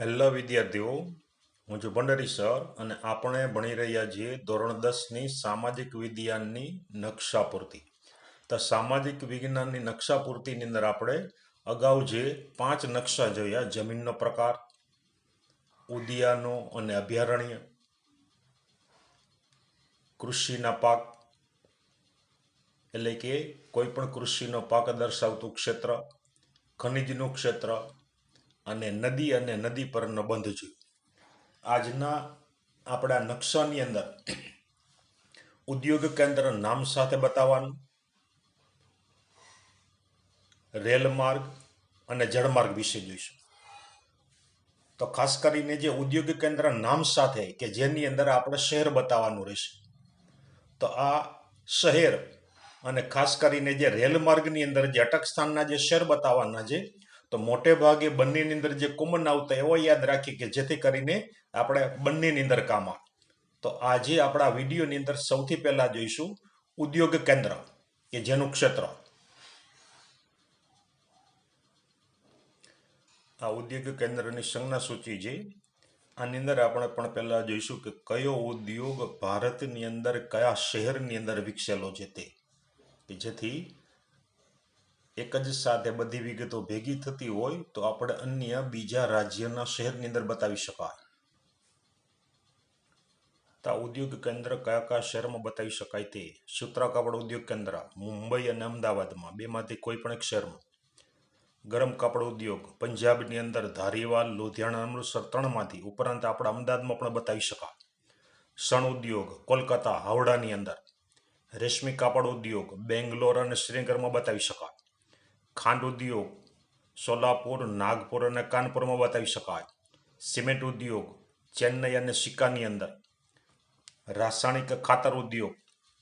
Hello વિદ્યાર્થીઓ, હું છું ભંડારી સર અને આપણે ભણી રહ્યા છીએ ધોરણ દસની સામાજિક વિજ્ઞાનની નકશાપૂર્તિ. તો સામાજિક વિજ્ઞાનની નકશાપૂર્તિની અંદર આપણે અગાઉ જે પાંચ નકશા જોયા, જમીનનો પ્રકાર, ઉદ્યાનો અને અભયારણ્ય, કૃષિના પાક, એટલે કે કોઈ પણ કૃષિનો પાક દર્શાવતું ક્ષેત્ર, ખનિજનું ક્ષેત્ર અને નદી અને નદી પરનો બંધ જોયો આજના આપણા નકશાની અંદર ઉદ્યોગ કેન્દ્ર નામ સાથે બતાવવાનું, રેલ માર્ગ અને જળમાર્ગ વિશે જોઈશું. તો ખાસ કરીને જે ઉદ્યોગ કેન્દ્ર નામ સાથે કે જેની અંદર આપણે શહેર બતાવવાનું રહેશે, તો આ શહેર અને ખાસ કરીને જે રેલ માર્ગની અંદર જે અટક સ્થાનના જે શહેર બતાવવાના છે તો મોટે ભાગે બંનેની અંદર જે કોમન આવતા એવો યાદ રાખીએ કે જેથી કરીને આપણે બંનેની અંદર કામ તો આજે આપણા વિડીયોની અંદર સૌથી પહેલાં જોઈશું ઉદ્યોગ કેન્દ્ર, કે જેનું ક્ષેત્ર. આ ઉદ્યોગ કેન્દ્રની સંજ્ઞા સૂચિ છે. આની અંદર આપણે પણ પહેલાં જોઈશું કે કયો ઉદ્યોગ ભારતની અંદર કયા શહેરની અંદર વિકસેલો છે તે. કે જેથી એક જ સાથે બધી વિગતો ભેગી થતી હોય તો આપણે અન્ય બીજા રાજ્યના શહેરની અંદર બતાવી શકાય. તો ઉદ્યોગ કેન્દ્ર કયા કયા શહેરમાં બતાવી શકાય તે? સૂત્રા કાપડ ઉદ્યોગ કેન્દ્ર, મુંબઈ અને અમદાવાદમાં, બેમાંથી કોઈ પણ એક શહેરમાં. ગરમ કાપડ ઉદ્યોગ, પંજાબની અંદર ધારીવાલ, લુધિયાણા, અમૃતસર ત્રણમાંથી ઉપરાંત આપણા અમદાવાદમાં પણ બતાવી શકાય. સણ ઉદ્યોગ, કોલકાતા, હાવડાની અંદર. રેશમી કાપડ ઉદ્યોગ, બેંગ્લોર અને શ્રીનગરમાં બતાવી શકાય. ખાંડ ઉદ્યોગ સોલાપુર, નાગપુર અને કાનપુરમાં બતાવી શકાય. સિમેન્ટ ઉદ્યોગ, ચેન્નઈ અને સિક્કાની અંદર. રાસાયણિક ખાતર ઉદ્યોગ,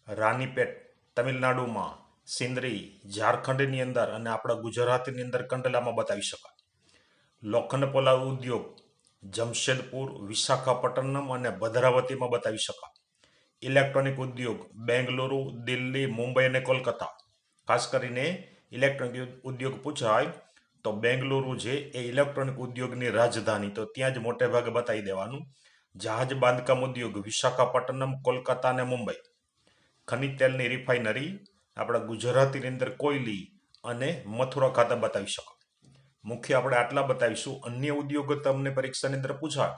રાનીપેટ, તમિલનાડુમાં, સિંદરી, ઝારખંડની અંદર અને આપણા ગુજરાતની અંદર કંડલામાં બતાવી શકાય. લોખંડ પોલાદ ઉદ્યોગ, જમશેદપુર, વિશાખાપટ્ટનમ અને ભદ્રાવતીમાં બતાવી શકાય. ઇલેક્ટ્રોનિક ઉદ્યોગ, બેંગલુરુ, દિલ્હી, મુંબઈ અને કોલકાતા. ખાસ કરીને ઇલેક્ટ્રોનિક ઉદ્યોગ પૂછાય તો બેંગલુરુ છે એ ઇલેક્ટ્રોનિક ઉદ્યોગની રાજધાની. તો ત્યાં જ મોટે ભાગે બતાવી દેવાનું, જહાજ બાંધકામ ઉદ્યોગ વિશાખાપટ્ટનમ, કોલકાતા અને મુંબઈ. ખનિજ તેલની રિફાઇનરી આપણા ગુજરાતીની અંદર કોયલી અને મથુરા ખાતે બતાવી શકો મુખ્ય આપણે આટલા બતાવીશું. અન્ય ઉદ્યોગો તમને પરીક્ષાની અંદર પૂછાય.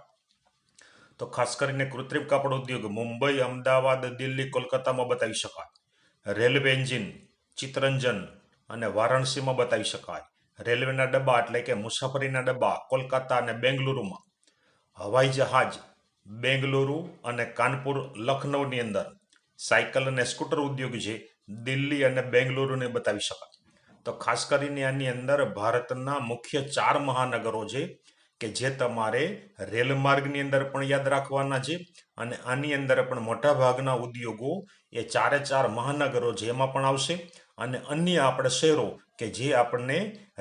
તો ખાસ કરીને કૃત્રિમ કાપડ ઉદ્યોગ મુંબઈ, અમદાવાદ, દિલ્હી, કોલકાતામાં બતાવી શકાય. રેલવે એન્જિન ચિત્તરંજન અને વારાણસીમાં બતાવી શકાય. રેલવેના ડબ્બા એટલે કે મુસાફરીના ડબ્બા કોલકાતા અને બેંગલુરુમાં. હવાઈ જહાજ, બેંગલુરુ અને કાનપુર, લખનૌની અંદર. સાયકલ અને સ્કૂટર ઉદ્યોગ છે, દિલ્હી અને બેંગલુરુને બતાવી શકાય. તો ખાસ કરીને આની અંદર ભારતના મુખ્ય ચાર મહાનગરો છે, કે જે તમારે રેલ માર્ગની અંદર પણ યાદ રાખવાના છે અને આની અંદર પણ મોટા ભાગના ઉદ્યોગો એ ચારે ચાર મહાનગરો એમાં પણ આવશે. અને અન્ય આપણે શહેરો કે જે આપણને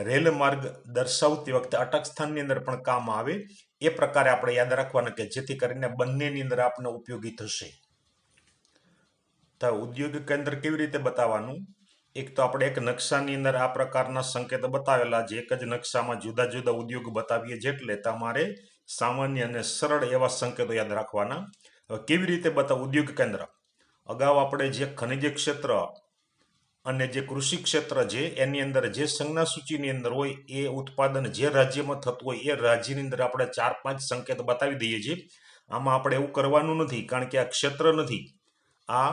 રેલ માર્ગ દર્શાવતી વખતે અટક સ્થાનની અંદર પણ કામ આવે, એ પ્રકારે આપણે યાદ રાખવાના કે જેથી કરીને બંનેની અંદર આપણને ઉપયોગી થશે. તો ઉદ્યોગ કેન્દ્ર કેવી રીતે બતાવવાનું? એક તો આપણે એક નકશાની અંદર આ પ્રકારના સંકેત બતાવેલા જે એક જ નકશામાં જુદા જુદા ઉદ્યોગ બતાવીએ જેટલે તમારે સામાન્ય અને સરળ એવા સંકેતો યાદ રાખવાના. હવે કેવી રીતે બતાવ ઉદ્યોગ કેન્દ્ર? અગાઉ આપણે જે ખનિજ ક્ષેત્ર અને જે કૃષિ ક્ષેત્ર છે, એની અંદર જે સંજ્ઞા સૂચિની અંદર હોય, એ ઉત્પાદન જે રાજ્યમાં થતું હોય, એ રાજ્યની અંદર આપણે ચાર પાંચ સંકેત બતાવી દઈએ છીએ. આમાં આપણે એવું કરવાનું નથી, કારણ કે આ ક્ષેત્ર નથી. આ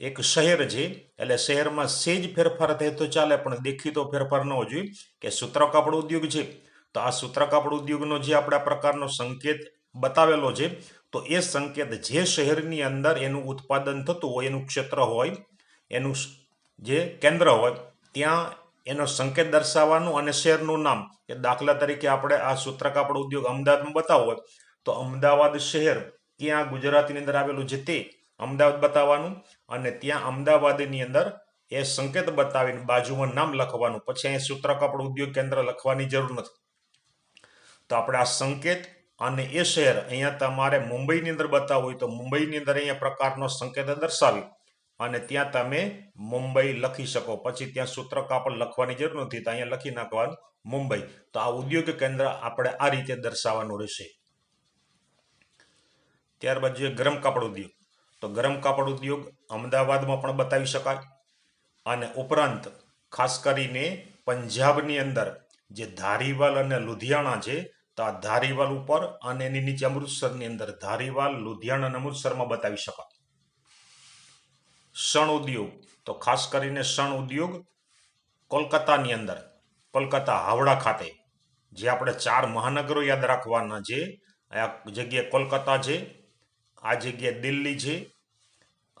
એક શહેર છે, એટલે શહેરમાં સેજ ફેરફાર થાય તો ચાલે, પણ દેખીતો ફેરફાર ન હોવો જોઈએ કે સૂત્ર કાપડ ઉદ્યોગ છે. તો આ સૂત્ર કાપડ ઉદ્યોગનો જે આપણા પ્રકારનો સંકેત બતાવેલો છે, તો એ સંકેત જે શહેરની અંદર એનું ઉત્પાદન થતું હોય, એનું ક્ષેત્ર હોય, એનું જે કેન્દ્ર હોય, ત્યાં એનો સંકેત દર્શાવવાનું અને શહેરનું નામ, કે દાખલા તરીકે આપણે આ સૂત્ર કાપડ ઉદ્યોગ અમદાવાદમાં બતાવવો હોય, તો અમદાવાદ શહેર, ત્યાં ગુજરાતીની અંદર આવેલું છે તે, અમદાવાદ બતાવવાનું અને ત્યાં અમદાવાદની અંદર એ સંકેત બતાવીને બાજુમાં નામ લખવાનું. પછી અહીંયા સૂત્ર કાપડ ઉદ્યોગ કેન્દ્ર લખવાની જરૂર નથી. તો આપણે આ સંકેત અને એ શહેર અહીંયા તમારે મુંબઈની અંદર બતાવવું હોય તો મુંબઈની અંદર અહીંયા પ્રકારનો સંકેત દર્શાવી. અને ત્યાં તમે મુંબઈ લખી શકો. પછી ત્યાં સૂત્ર કાપડ લખવાની જરૂર નથી, તો અહીંયા લખી નાખવાનું મુંબઈ. તો આ ઉદ્યોગ કેન્દ્ર આપણે આ રીતે દર્શાવવાનું રહેશે. ત્યારબાદ જોઈએ ગરમ કાપડ ઉદ્યોગ. તો ગરમ કાપડ ઉદ્યોગ અમદાવાદમાં પણ બતાવી શકાય. અને ઉપરાંત ખાસ કરીને પંજાબની અંદર જે ધારીવાલ અને લુધિયાણા છે, તો આ ધારીવાલ ઉપર અને એની નીચે અમૃતસરની અંદર ધારીવાલ, લુધિયાણા અને અમૃતસરમાં બતાવી શકાય. શણ ઉદ્યોગ. તો ખાસ કરીને શણ ઉદ્યોગ કોલકાતાની અંદર, કોલકાતા હાવડા ખાતે, જે આપણે ચાર મહાનગરો યાદ રાખવાના છે. આ જગ્યાએ કોલકાતા છે, આ જગ્યાએ દિલ્હી છે,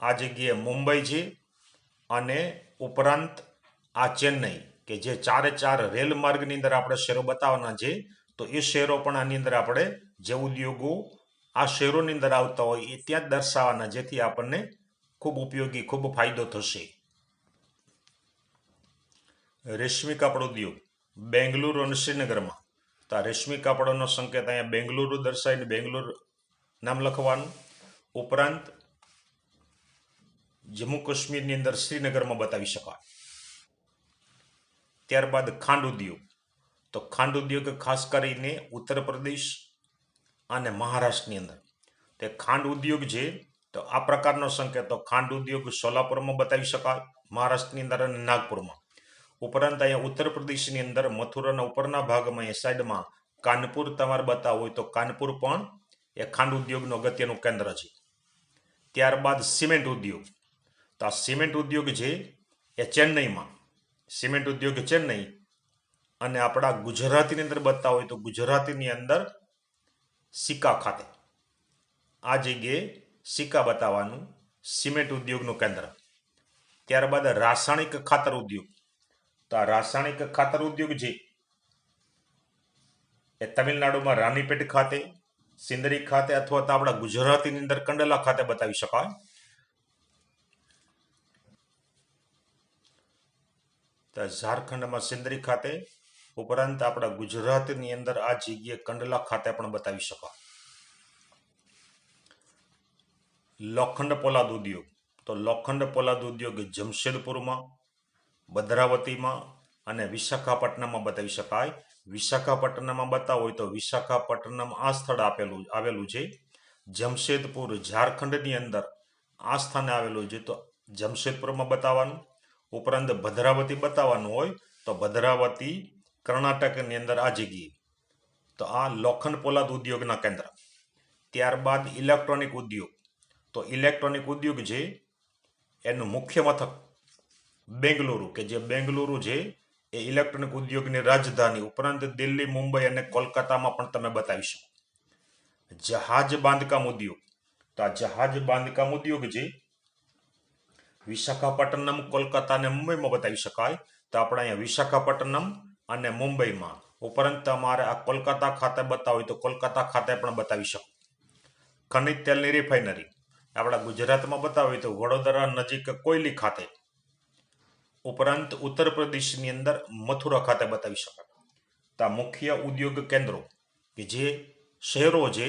આ જગ્યાએ મુંબઈ છે અને ઉપરાંત આ ચેન્નઈ, કે જે ચારે ચાર રેલ માર્ગની અંદર આપણે શહેરો બતાવવાના છે. તો એ શહેરો પણ આની અંદર આપણે જે ઉદ્યોગો આ શહેરોની અંદર આવતા હોય એ ત્યાં દર્શાવવાના, જેથી આપણને ખૂબ ઉપયોગી, ખૂબ ફાયદો થશે. રેશમી કાપડ ઉદ્યોગ. બેંગલુરુ અને શ્રીનગરમાં. તો આ રેશમી કાપડોનો સંકેત અહીંયા બેંગલુરુ દર્શાવીને બેંગલુરુ નામ લખવાનું. ઉપરાંત જમ્મુ કાશ્મીરની અંદર શ્રીનગરમાં બતાવી શકાય. ત્યારબાદ ખાંડ ઉદ્યોગ. તો ખાંડ ઉદ્યોગ ખાસ કરીને ઉત્તર પ્રદેશ અને મહારાષ્ટ્રની અંદર. તે ખાંડ ઉદ્યોગ છે તો આ પ્રકારનો સંકેત ખાંડ ઉદ્યોગ સોલાપુરમાં બતાવી શકાય, મહારાષ્ટ્રની અંદર અને નાગપુરમાં. ઉપરાંત અહીંયા ઉત્તર પ્રદેશની અંદર મથુરાના ઉપરના ભાગમાં એ સાઈડમાં કાનપુર તમારે બતાવવું હોય તો કાનપુર પણ એ ખાંડ ઉદ્યોગનું અગત્યનું કેન્દ્ર છે. ત્યારબાદ સિમેન્ટ ઉદ્યોગ. તો આ સિમેન્ટ ઉદ્યોગ છે એ ચેન્નઈમાં. સિમેન્ટ ઉદ્યોગ ચેન્નઈ અને આપણા ગુજરાતીની અંદર બતાવો હોય તો ગુજરાતીની અંદર સિક્કા ખાતે. આ જગ્યાએ સિક્કા બતાવવાનું સિમેન્ટ ઉદ્યોગનું કેન્દ્ર. ત્યારબાદ રાસાયણિક ખાતર ઉદ્યોગ. તો આ રાસાયણિક ખાતર ઉદ્યોગ છે એ તમિલનાડુમાં રાનીપેટ ખાતે, સિંદરી ખાતે અથવા તો આપણા ગુજરાતીની અંદર કંડલા ખાતે બતાવી શકાય. તો ઝારખંડમાં સિંદરી ખાતે ઉપરાંત આપણા ગુજરાતની અંદર આ જગ્યાએ કંડલા ખાતે પણ બતાવી શકાય. લોખંડ પોલાદ ઉદ્યોગ. તો લોખંડ પોલાદ ઉદ્યોગ જમશેદપુરમાં, ભદ્રાવતીમાં અને વિશાખાપટ્ટનમમાં બતાવી શકાય. વિશાખાપટ્ટનમમાં બતાવો હોય તો વિશાખાપટ્ટનમ આ સ્થળ આપેલું, આવેલું છે. જમશેદપુર ઝારખંડની અંદર આ સ્થાને આવેલું છે. તો જમશેદપુરમાં બતાવવાનું. ઉપરાંત ભદ્રાવતી બતાવવાનું હોય તો ભદ્રાવતી કર્ણાટકની અંદર આ જગ્યાએ. તો આ લોખંડ પોલાદ ઉદ્યોગના કેન્દ્ર. ત્યારબાદ ઇલેક્ટ્રોનિક ઉદ્યોગ. તો ઇલેક્ટ્રોનિક ઉદ્યોગ છે એનું મુખ્ય મથક બેંગલુરુ, કે જે બેંગલુરુ છે એ ઇલેક્ટ્રોનિક ઉદ્યોગની રાજધાની ઉપરાંત દિલ્હી, મુંબઈ અને કોલકાતામાં પણ તમે બતાવી શકો. જહાજ બાંધકામ ઉદ્યોગ. તો આ જહાજ બાંધકામ ઉદ્યોગ છે વિશાખાપટ્ટનમ, કોલકાતા અને મુંબઈમાં બતાવી શકાય. તો આપણે અહીંયા વિશાખાપટ્ટનમ અને મુંબઈમાં. ઉપરાંત તમારે આ કોલકાતા ખાતે બતાવી તો કોલકાતા ખાતે પણ બતાવી શકો. ખનિજ તેલની રિફાઇનરી આપણા ગુજરાતમાં બતાવીએ તો વડોદરા નજીક કોયલી ખાતે, ઉપરાંત ઉત્તર પ્રદેશની અંદર મથુરા ખાતે બતાવી શકાય. તો આ મુખ્ય ઉદ્યોગ કેન્દ્રો કે જે શહેરો છે,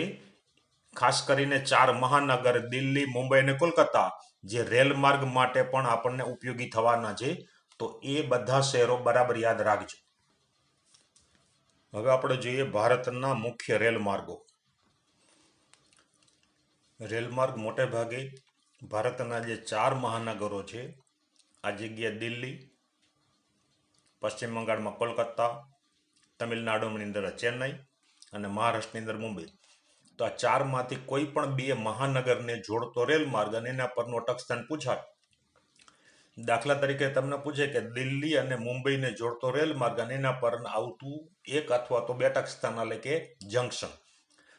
ખાસ કરીને ચાર મહાનગર, દિલ્હી, મુંબઈ અને કોલકાતા, જે રેલ માર્ગ માટે પણ આપણને ઉપયોગી થવાના છે, તો એ બધા શહેરો બરાબર યાદ રાખજો. હવે આપણે જોઈએ ભારતના મુખ્ય રેલ માર્ગો રેલમાર્ગ મોટે ભાગે ભારતના જે ચાર મહાનગરો છે, આ જગ્યા દિલ્હી, પશ્ચિમ બંગાળમાં કોલકાતા, તમિલનાડુની અંદર ચેન્નઈ અને મહારાષ્ટ્રની અંદર મુંબઈ. તો આ ચારમાંથી કોઈ પણ બે મહાનગરને જોડતો રેલ માર્ગ અને એના પરનું અટકસ્થાન પૂછાય. દાખલા તરીકે તમને પૂછે કે દિલ્હી અને મુંબઈને જોડતો રેલ માર્ગ અને એના પર આવતું એક અથવા તો બે સ્થાન એટલે કે જંકશન.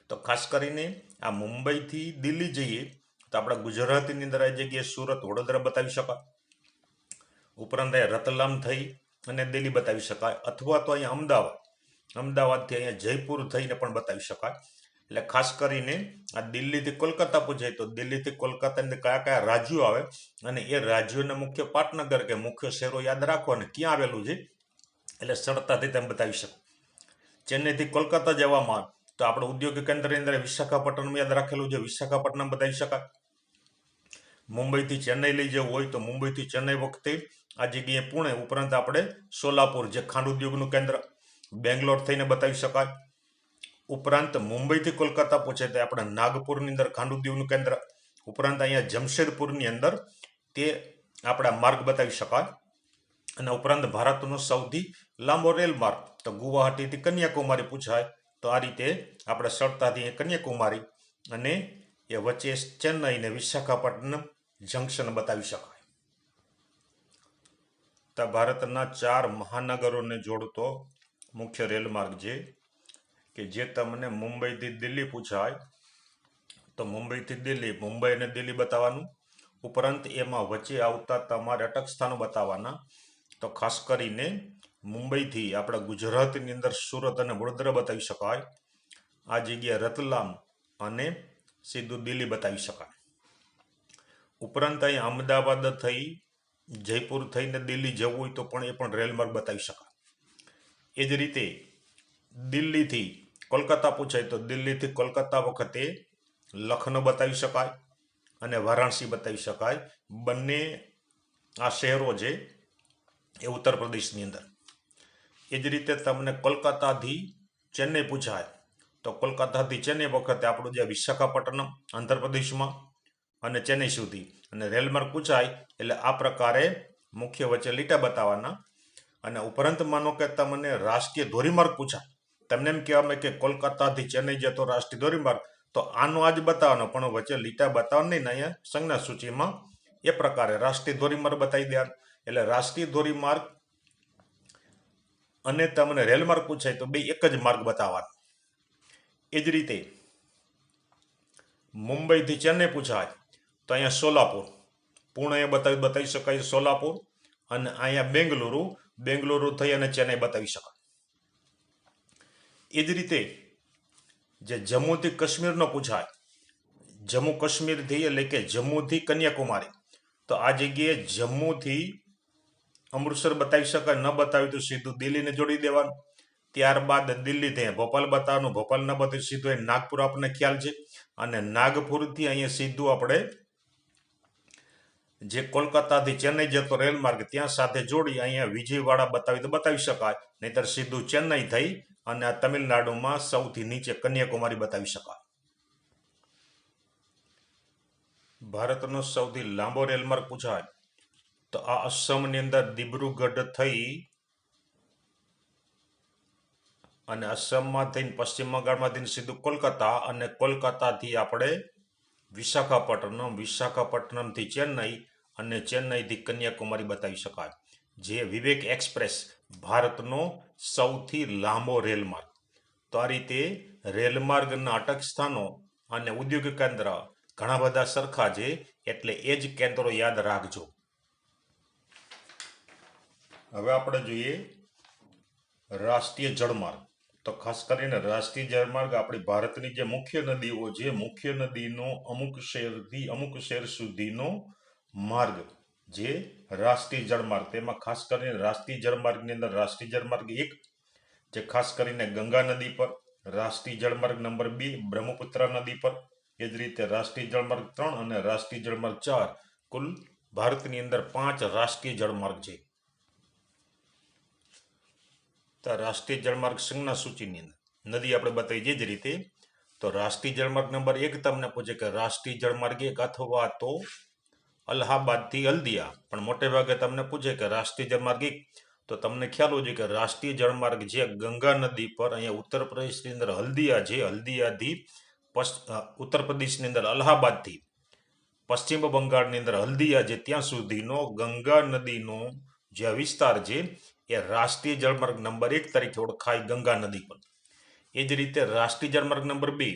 તો ખાસ કરીને આ મુંબઈથી દિલ્હી જઈએ તો આપણા ગુજરાતીની અંદર આ જગ્યાએ સુરત, વડોદરા બતાવી શકાય. ઉપરાંત અહીંયા રતલામ થઈ અને દિલ્હી બતાવી શકાય. અથવા તો અહીંયા અમદાવાદ. અમદાવાદથી અહીંયા જયપુર થઈને પણ બતાવી શકાય. એટલે ખાસ કરીને આ દિલ્હીથી કોલકાતા પૂછાય તો દિલ્હીથી કોલકાતાની કયા કયા રાજ્યો આવે અને એ રાજ્યોના મુખ્ય પાટનગર કે મુખ્ય શહેરો યાદ રાખો અને ક્યાં આવેલું છે? એટલે સરળતાથી તમે બતાવી શકો. ચેન્નઈથી કોલકાતા જવામાં તો આપણે ઉદ્યોગ કેન્દ્રની અંદર વિશાખાપટ્ટનમ યાદ રાખેલું છે. વિશાખાપટ્ટનમ બતાવી શકાય. મુંબઈથી ચેન્નઈ લઈ જવું હોય તો મુંબઈથી ચેન્નઈ વખતે આ જગ્યાએ પુણે ઉપરાંત આપણે સોલાપુર, જે ખાંડ ઉદ્યોગનું કેન્દ્ર, બેંગ્લોર થઈને બતાવી શકાય. ઉપરાંત મુંબઈથી કોલકાતા પહોંચે તે આપણે નાગપુરની અંદર ખાંડ ઉદ્યોગનું કેન્દ્ર, ઉપરાંત અહીંયા જમશેદપુરની અંદર તે આપણા માર્ગ બતાવી શકાય. અને ઉપરાંત ભારતનો સૌથી લાંબો રેલ માર્ગ, તો ગુવાહાટીથી કન્યાકુમારી પૂછાય. તો આ રીતે આપણે સરળતાથી કન્યાકુમારી અને એ વચ્ચે ચેન્નઈ અને વિશાખાપટ્ટનમ જંકશન બતાવી શકાય. તો ભારતના ચાર મહાનગરોને જોડતો મુખ્ય રેલ માર્ગ છે કે જે તમને મુંબઈથી દિલ્હી પૂછાય, તો મુંબઈથી દિલ્હી, મુંબઈ અને દિલ્હી બતાવવાનું. ઉપરાંત એમાં વચ્ચે આવતા તમારે અટક સ્થાનો બતાવવાના. તો ખાસ કરીને મુંબઈથી આપણા ગુજરાતની અંદર સુરત અને વડોદરા બતાવી શકાય. આ જગ્યાએ રતલામ અને સીધું દિલ્હી બતાવી શકાય. ઉપરાંત અહીં અમદાવાદ થઈ, જયપુર થઈને દિલ્હી જવું હોય તો પણ એ પણ રેલમાર્ગ બતાવી શકાય. એ જ રીતે દિલ્હીથી કોલકાતા પૂછાય તો દિલ્હીથી કોલકાતા વખતે લખનઉ બતાવી શકાય અને વારાણસી બતાવી શકાય. બંને આ શહેરો છે એ ઉત્તર પ્રદેશની અંદર. એ જ રીતે તમને કોલકાતાથી ચેન્નઈ પૂછાય. તો કોલકાતાથી ચેન્નઈ વખતે આપણું જે વિશાખાપટ્ટનમ, આંધ્રપ્રદેશમાં અને ચેન્નઈ સુધી. અને રેલમાર્ગ પૂછાય એટલે આ પ્રકારે મુખ્ય વચ્ચે લીટા બતાવવાના. અને ઉપરાંત માનો કે તમને રાષ્ટ્રીય ધોરીમાર્ગ પૂછાય. તમને એમ કહેવામાં કે કોલકાતાથી ચેન્નઈ જતો રાષ્ટ્રીય ધોરીમાર્ગ, તો આનો આજ બતાવવાનો, પણ વચ્ચે લીટા બતાવવા નહીં અહીંયા સંજ્ઞા સૂચિમાં એ પ્રકારે રાષ્ટ્રીય ધોરીમાર્ગ બતાવી દેવાનું. એટલે રાષ્ટ્રીય ધોરીમાર્ગ અને તમને રેલમાર્ગ પૂછાય તો બે એક જ માર્ગ બતાવવાનો. એ જ રીતે મુંબઈથી ચેન્નઈ પૂછાય તો અહીંયા સોલાપુર. પુણે બતાવી બતાવી શકાય સોલાપુર અને અહીંયા બેંગલુરુ. બેંગલુરુ થઈ અને ચેન્નઈ બતાવી શકાય. એ જ રીતે જે જમ્મુથી કાશ્મીરનો પૂછાય. જમ્મુ કાશ્મીરથી એટલે કે જમ્મુથી કન્યાકુમારી. તો આ જગ્યાએ જમ્મુથી અમૃતસર બતાવી શકાય, ન બતાવી તો સીધું દિલ્હીને જોડી દેવાનું. ત્યારબાદ દિલ્હીથી ભોપાલ બતાવવાનું. ભોપાલ ન બતાવ્યું સીધું એ નાગપુર આપણને ખ્યાલ છે. અને નાગપુરથી અહીંયા સીધું આપણે જે કોલકાતાથી ચેન્નઈ જતો રેલ માર્ગ, ત્યાં સાથે જોડી અહીંયા વિજયવાડા બતાવી તો બતાવી શકાય. નહીતર સીધું ચેન્નઈ થઈ અને આ તમિલનાડુમાં સૌથી નીચે કન્યાકુમારી બતાવી શકાય. ભારતનો સૌથી લાંબો રેલમાર્ગ પૂછાય. તો આ અસમની અંદર દિબ્રુગઢ થઈ અને અસમમાં થઈને પશ્ચિમ બંગાળમાં થઈને સીધું કોલકાતા અને કોલકાતાથી આપણે વિશાખાપટ્ટનમ, વિશાખાપટ્ટનમથી ચેન્નઈ અને ચેન્નઈથી કન્યાકુમારી બતાવી શકાય. જે વિવેક એક્સપ્રેસ ભારતનો સૌથી લાંબો રેલમાર્ગ. તો આ રીતે રેલમાર્ગના અટક સ્થાનો અને ઉદ્યોગ કેન્દ્ર ઘણા બધા સરખા છે, એટલે એ જ કેન્દ્રો યાદ રાખજો. હવે આપણે જોઈએ રાષ્ટ્રીય જળમાર્ગ. તો ખાસ કરીને રાષ્ટ્રીય જળમાર્ગ આપણી ભારતની જે મુખ્ય નદીઓ છે મુખ્ય નદીનો અમુક શહેરથી અમુક શહેર સુધીનો માર્ગ જે રાષ્ટ્રીય જળમાર્ગ તેમાં ખાસ કરીને રાષ્ટ્રીય જળમાર્ગની અંદર રાષ્ટ્રીય જળમાર્ગ એક, જે ખાસ કરીને ગંગા નદી પર, રાષ્ટ્રીય જળમાર્ગ નંબર બે, બ્રહ્મપુત્ર નદી પર, એ જ રીતે રાષ્ટ્રીય જળમાર્ગ ત્રણ અને રાષ્ટ્રીય જળમાર્ગ ચાર. કુલ ભારતની અંદર પાંચ રાષ્ટ્રીય જળમાર્ગ છે. તો રાષ્ટ્રીય જળમાર્ગ સંજ્ઞા સૂચિની અંદર. નદી આપણે બતાવી જે જ રીતે. તો રાષ્ટ્રીય જળમાર્ગ નંબર એક તમને પૂછે કે રાષ્ટ્રીય જળમાર્ગ એક અથવા તો અલ્હાબાદથી હલ્દિયા પણ મોટે ભાગે તમને પૂછે કે રાષ્ટ્રીય જળમાર્ગ એક. તો તમને ખ્યાલ હોય કે રાષ્ટ્રીય જળમાર્ગ જે ગંગા નદી પર અહીંયા ઉત્તર પ્રદેશની અંદર હલ્દિયા છે હલ્દિયાથી ઉત્તર પ્રદેશની અંદર અલ્હાબાદથી પશ્ચિમ બંગાળની અંદર હલ્દિયા છે, ત્યાં સુધીનો ગંગા નદીનો જે વિસ્તાર છે એ રાષ્ટ્રીય જળમાર્ગ નંબર એક તરીકે ઓળખાય ગંગા નદી પર. એ જ રીતે રાષ્ટ્રીય જળમાર્ગ નંબર બે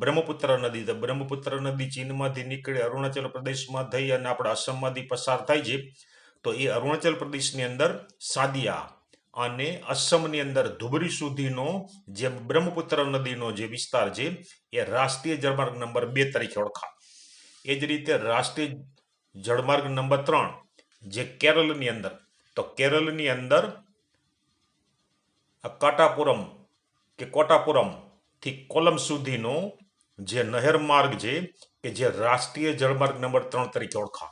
બ્રહ્મપુત્ર નદી. તો બ્રહ્મપુત્ર નદી ચીનમાંથી નીકળી અરુણાચલ પ્રદેશમાં થઈ અને આપણા અસમમાંથી પસાર થાય છે. તો એ અરુણાચલ પ્રદેશની અંદર સાદિયા અને અસમની અંદર ધુબરી સુધીનો જે બ્રહ્મપુત્ર નદીનો જે વિસ્તાર છે, એ રાષ્ટ્રીય જળમાર્ગ નંબર બે તરીકે ઓળખાય. એ જ રીતે રાષ્ટ્રીય જળમાર્ગ નંબર ત્રણ જે કેરળની અંદર તો કેરળની અંદર આ કાટાપુરમ કે કોટાપુરમથી કોલમ સુધીનો જે નહેર માર્ગ છે કે જે રાષ્ટ્રીય જળમાર્ગ નંબર ત્રણ તરીકે ઓળખા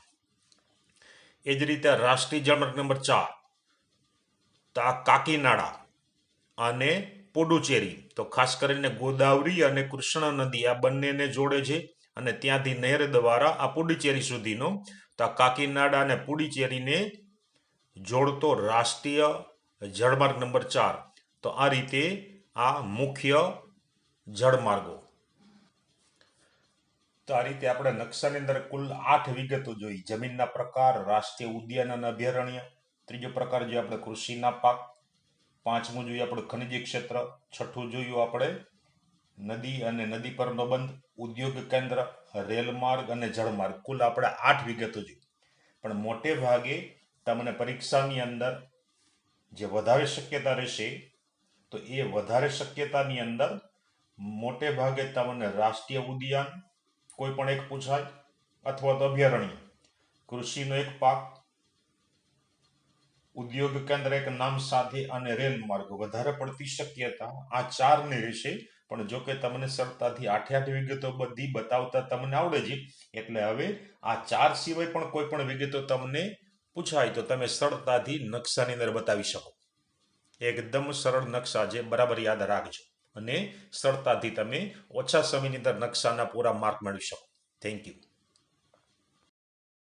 એ જ રીતે રાષ્ટ્રીય જળમાર્ગ નંબર ચાર, તો આ કાકીનાડા અને પુડુચેરી, તો ખાસ કરીને ગોદાવરી અને કૃષ્ણ નદી આ બંનેને જોડે છે અને ત્યાંથી નહેર દ્વારા આ પુડુચેરી સુધીનો, તો આ કાકીનાડા અને પુડુચેરીને જોડતો રાષ્ટ્રીય જળમાર્ગ નંબર ચાર. તો આ રીતે આ મુખ્ય જળમાર્ગો. તો આ રીતે આપણે નકશાની અંદર કુલ આઠ વિગતો જોઈ. જમીનના પ્રકાર, રાષ્ટ્રીય ઉદ્યાન અને અભયારણ્ય. ત્રીજો પ્રકાર જોઈએ આપણે કૃષિના પાક. પાંચમું જોઈએ આપણે ખનિજ ક્ષેત્ર. છઠ્ઠું જોયું આપણે નદી અને નદી પરનો બંધ. ઉદ્યોગ કેન્દ્ર, રેલમાર્ગ અને જળમાર્ગ. કુલ આપણે આઠ વિગતો જોઈ. પણ મોટે ભાગે તમને પરીક્ષાની અંદર જે વધારે શક્યતા રહેશે, તો એ વધારે શક્યતાની અંદર મોટે ભાગે તમને રાષ્ટ્રીય ઉદ્યાન, કોઈ પણ એક પૂછાય, અથવા તો અભયારણ્ય. કૃષિનો એક પાક, ઉદ્યોગ કેન્દ્ર એક નામ સાથે અને રેલ માર્ગ. વધારે પડતી શક્યતા આ ચારની રહેશે, પણ જો કે તમને સરળતાથી આઠે આઠ વિગતો બધી બતાવતા તમને આવડે છે. એટલે હવે આ ચાર સિવાય પણ કોઈ પણ વિગતો તમને પૂછાય તો તમે સરળતાથી નકશાની અંદર બતાવી શકો. એકદમ સરળ નકશા છે, બરાબર યાદ રાખજો. અને સરળતાથી તમે ઓછા સમયની અંદર નકશાના પૂરા માર્ક મેળવી શકો. Thank you